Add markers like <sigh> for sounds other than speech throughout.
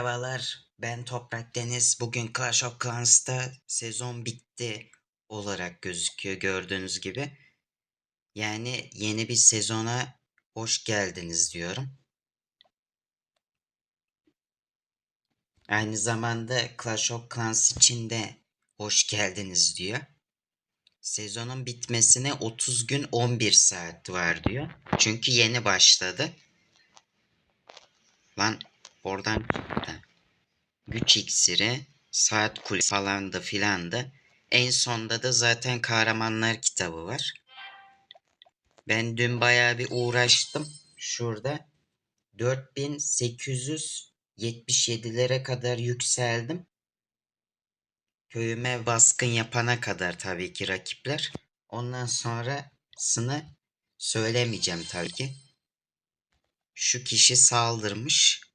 Merhabalar, ben Toprak Deniz. Bugün Clash of Clans'ta sezon bitti olarak gözüküyor gördüğünüz gibi. Yani yeni bir sezona hoş geldiniz diyorum. Aynı zamanda Clash of Clans için de hoş geldiniz diyor. Sezonun bitmesine 30 gün 11 saat var diyor. Çünkü yeni başladı. Lan oradan. Güç iksiri, saat kulesi falan da filan da. En sonda da zaten kahramanlar kitabı var. Ben dün bayağı bir uğraştım. Şurada 4877'lere kadar yükseldim. Köyüme baskın yapana kadar tabii ki rakipler. Ondan sonrasını söylemeyeceğim tabii ki. Şu kişi saldırmış.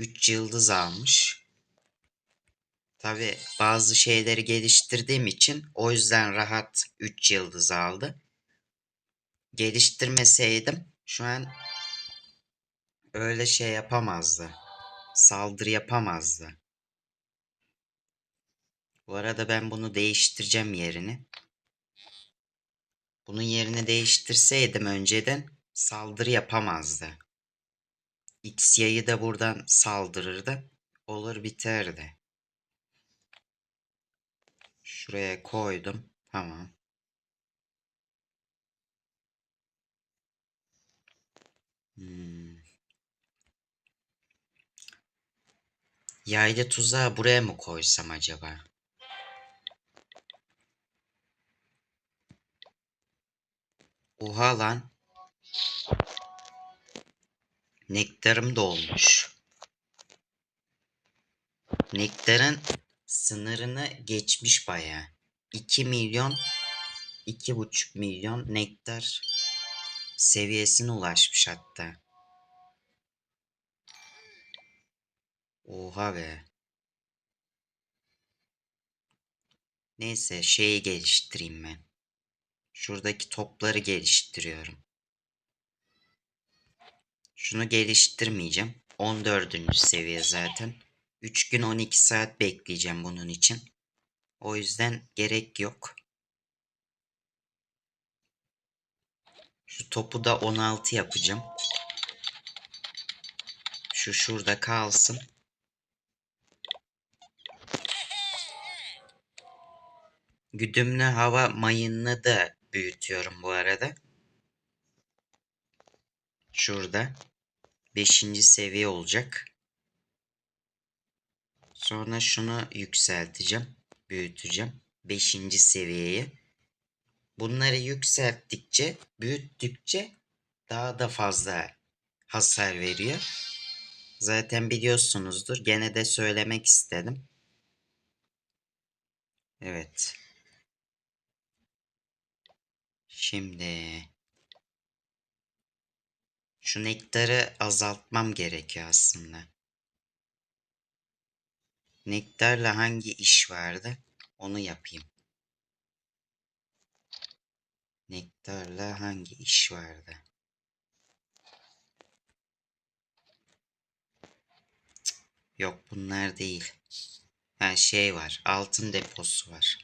3 yıldız almış. Tabi bazı şeyleri geliştirdiğim için o yüzden rahat 3 yıldız aldı. Geliştirmeseydim şu an öyle şey yapamazdı. Saldırı yapamazdı. Bu arada ben bunu değiştireceğim yerini. Bunun yerini değiştirseydim önceden saldırı yapamazdı. X yayı da buradan saldırırdı. Olur biterdi. Şuraya koydum. Tamam. Hmm. Yaylı tuzağı buraya mı koysam acaba? Oha lan. Nektarım dolmuş. Nektarın sınırını geçmiş baya. 2 milyon 2,5 milyon nektar seviyesine ulaşmış hatta. Oha be. Neyse şeyi geliştireyim ben. Şuradaki topları geliştiriyorum. Şunu geliştirmeyeceğim. 14. seviye zaten. 3 gün 12 saat bekleyeceğim bunun için. O yüzden gerek yok. Şu topu da 16 yapacağım. Şu şurada kalsın. Güdümlü hava mayınını da büyütüyorum bu arada. Şurada. Beşinci seviye olacak. Sonra şunu yükselteceğim. Büyüteceğim. Beşinci seviyeye. Bunları yükselttikçe, büyüttükçe daha da fazla hasar veriyor. Zaten biliyorsunuzdur. Gene de söylemek istedim. Evet. Şimdi şu nektarı azaltmam gerekiyor aslında. Nektarla hangi iş vardı? Onu yapayım. Nektarla hangi iş vardı? yok bunlar değil. Her şey var. Altın deposu var.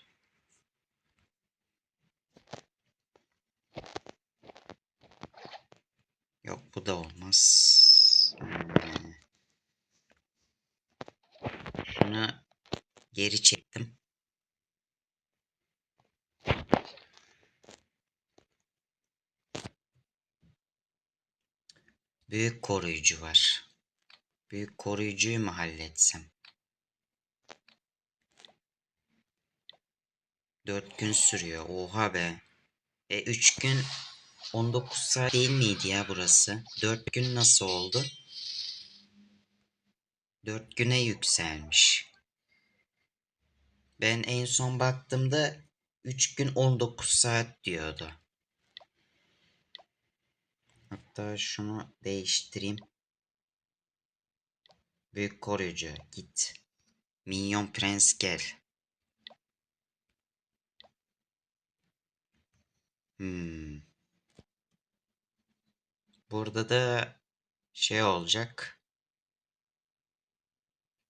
Yok bu da olmaz. Hmm. Şunu geri çektim. Büyük koruyucu var. Büyük koruyucuyu mu halletsem? 4 gün sürüyor. Oha be. E 3 gün 19 saat değil miydi ya burası? 4 gün nasıl oldu? 4 güne yükselmiş. Ben en son baktığımda 3 gün 19 saat diyordu. Hatta şunu değiştireyim. Büyük koruyucu git. Minyon prens gel. Hmm. Burada da şey olacak.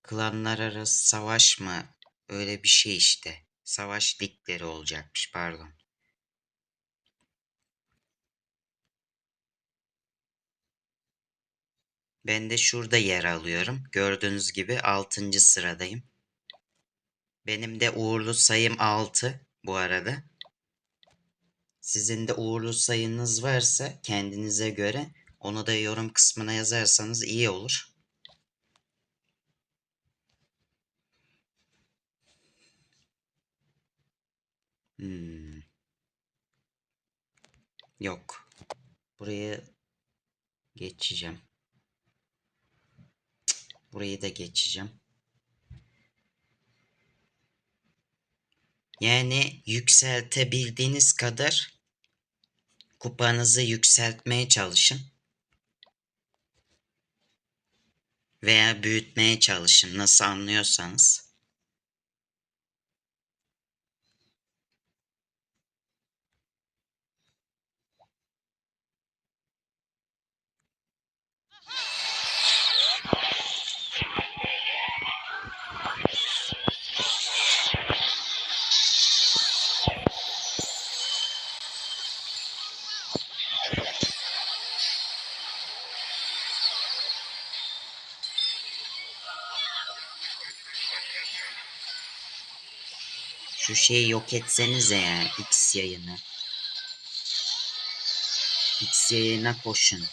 Klanlar arası savaş mı? Öyle bir şey işte. Savaş ligleri olacakmış pardon. Ben de şurada yer alıyorum. Gördüğünüz gibi 6. sıradayım. Benim de uğurlu sayım 6 bu arada. Sizin de uğurlu sayınız varsa kendinize göre onu da yorum kısmına yazarsanız iyi olur. Hmm. Yok. Buraya geçeceğim. Burayı da geçeceğim. Yani yükseltebildiğiniz kadar kupanızı yükseltmeye çalışın. Veya büyütmeye çalışın nasıl anlıyorsanız. Şu şeyi yok etsenize ya X yayını. X yayına koşun.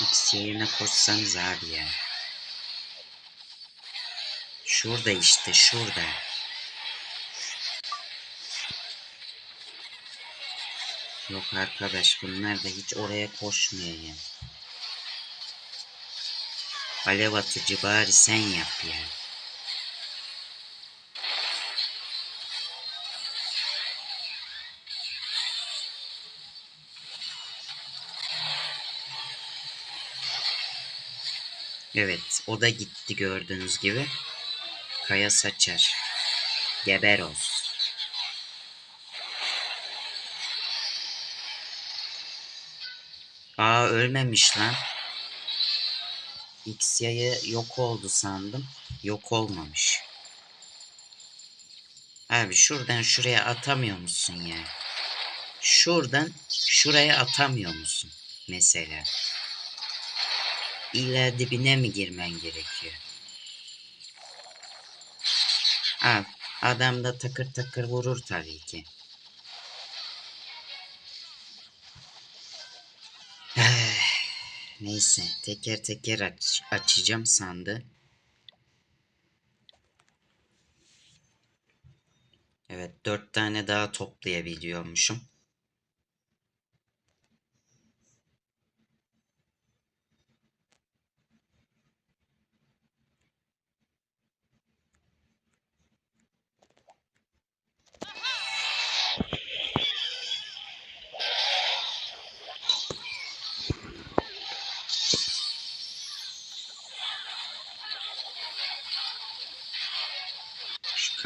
X yayına koşsanız abi ya. Şurada işte şurada. Yok arkadaş bunlar da hiç oraya koşmuyor ya. Alev atıcı bari sen yap ya. Evet o da gitti gördüğünüz gibi. Kaya saçar. Geber olsun. Aa ölmemiş lan. X yayı yok oldu sandım. Yok olmamış. Abi şuradan şuraya atamıyor musun ya? Şuradan şuraya atamıyor musun? Mesela. İlla dibine mi girmen gerekiyor? Al. Adam da takır takır vurur tabii ki. Neyse teker teker aç, açacağım sandı. Evet dört tane daha toplayabiliyormuşum.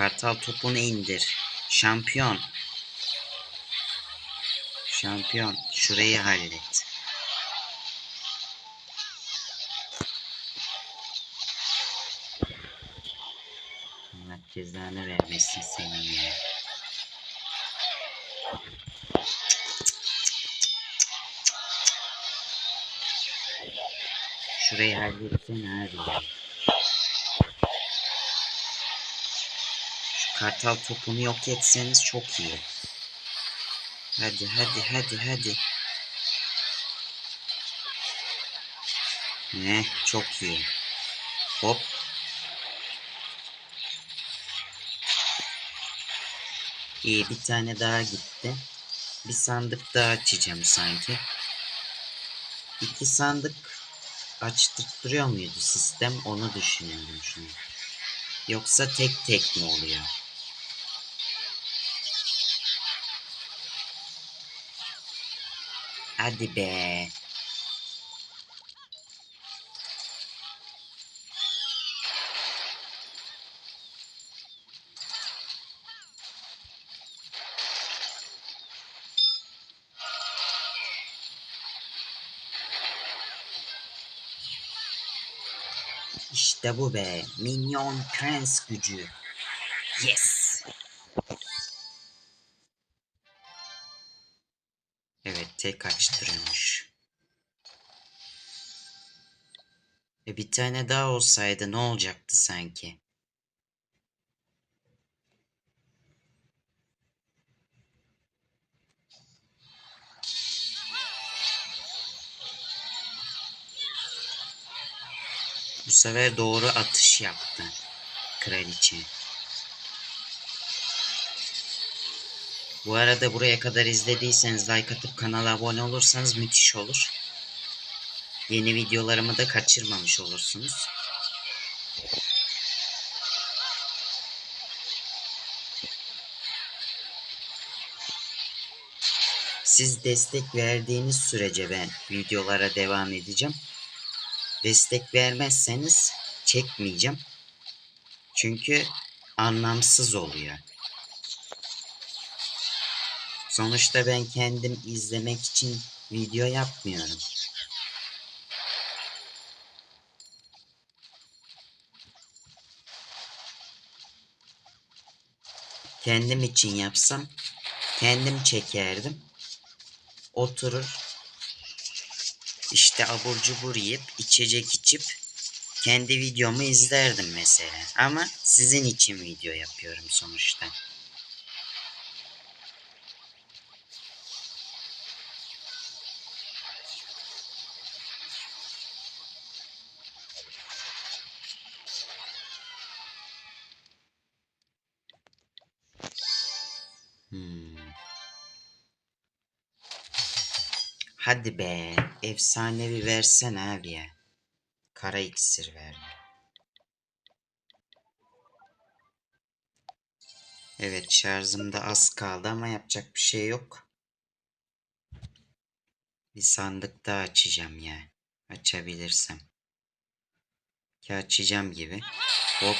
Kartal topunu indir. Şampiyon. Şampiyon. Şurayı hallet. Allah cezanı vermesin senin ya. Şurayı halletsene abi kartal topunu yok etseniz çok iyi. Hadi hadi hadi hadi. Ne? Çok iyi. Hop. İyi bir tane daha gitti. Bir sandık daha açacağım sanki. İki sandık açtırtıyor muydu sistem onu düşünüyorum şimdi. Yoksa tek tek mi oluyor? Hadi be. İşte bu be. Minyon Prens gücü. Yes. Evet tek açtırıyormuş. E bir tane daha olsaydı ne olacaktı sanki? Bu sefer doğru atış yaptı kraliçe. Bu arada buraya kadar izlediyseniz like atıp kanala abone olursanız müthiş olur. Yeni videolarımı da kaçırmamış olursunuz. Siz destek verdiğiniz sürece ben videolara devam edeceğim. Destek vermezseniz çekmeyeceğim. Çünkü anlamsız oluyor. Sonuçta ben kendim izlemek için video yapmıyorum. Kendim için yapsam kendim çekerdim. Oturur işte abur cubur yiyip içecek içip kendi videomu izlerdim mesela. Ama sizin için video yapıyorum sonuçta. Hadi be. Efsanevi versene abi ya. Kara iksir verdi. Evet şarjımda az kaldı ama yapacak bir şey yok. Bir sandık daha açacağım ya. Açabilirsem. Ki açacağım gibi. Hop.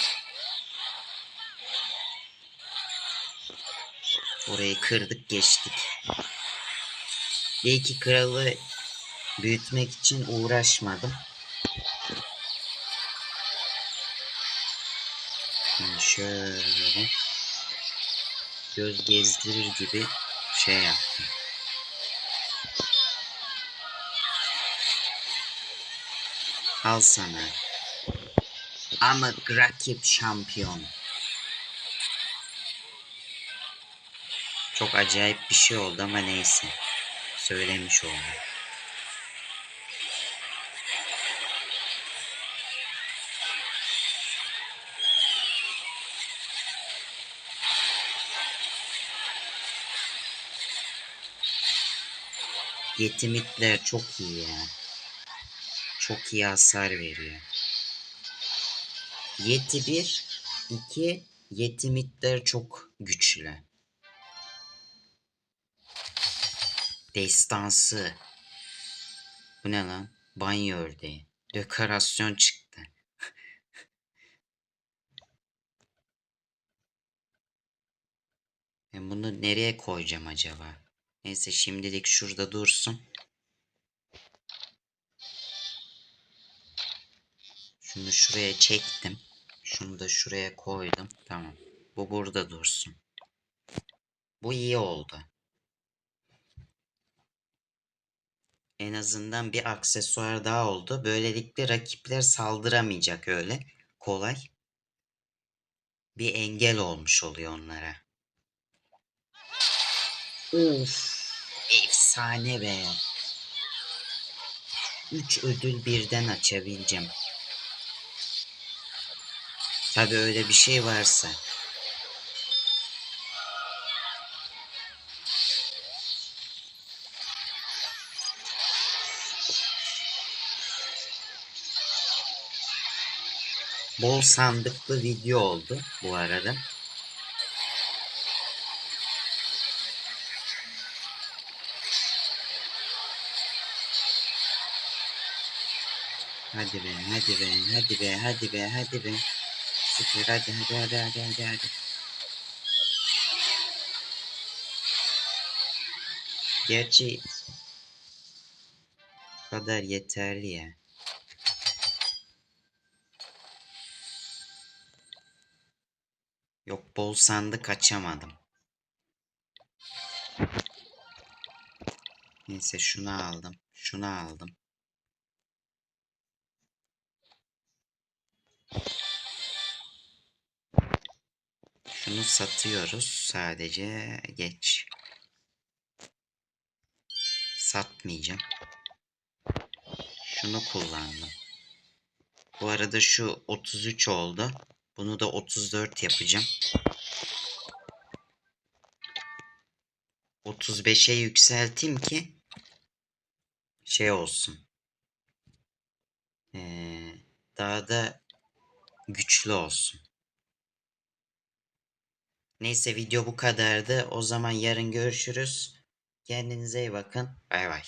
Orayı kırdık geçtik. İyi ki kralı büyütmek için uğraşmadım. Şöyle göz gezdirir gibi şey yaptım. Al sana. Ama rakip şampiyon. Çok acayip bir şey oldu ama neyse. Söylemiş oldum. Yetimitler çok iyi ya. Çok iyi hasar veriyor. Yeti 1, 2, yetimitler çok güçlü. Destansı. Bu ne lan? Banyo ördeği. Dekorasyon çıktı. <laughs> ben bunu nereye koyacağım acaba? Neyse şimdilik şurada dursun. Şunu şuraya çektim. Şunu da şuraya koydum. Tamam. Bu burada dursun. Bu iyi oldu. En azından bir aksesuar daha oldu. Böylelikle rakipler saldıramayacak öyle kolay. Bir engel olmuş oluyor onlara. Uf, efsane be. 3 ödül birden açabileceğim. Tabi öyle bir şey varsa. Bol sandıklı video oldu bu arada. Hadi be, hadi be, hadi be, hadi be, hadi be. Süper, hadi, hadi, hadi, hadi, hadi, hadi. Gerçi bu kadar yeterli ya. Yok bol sandık açamadım. Neyse şunu aldım. Şunu aldım. Şunu satıyoruz sadece geç. Satmayacağım. Şunu kullandım. Bu arada şu 33 oldu. Bunu da 34 yapacağım. 35'e yükselteyim ki şey olsun. Ee, daha da güçlü olsun. Neyse video bu kadardı. O zaman yarın görüşürüz. Kendinize iyi bakın. Bay bay.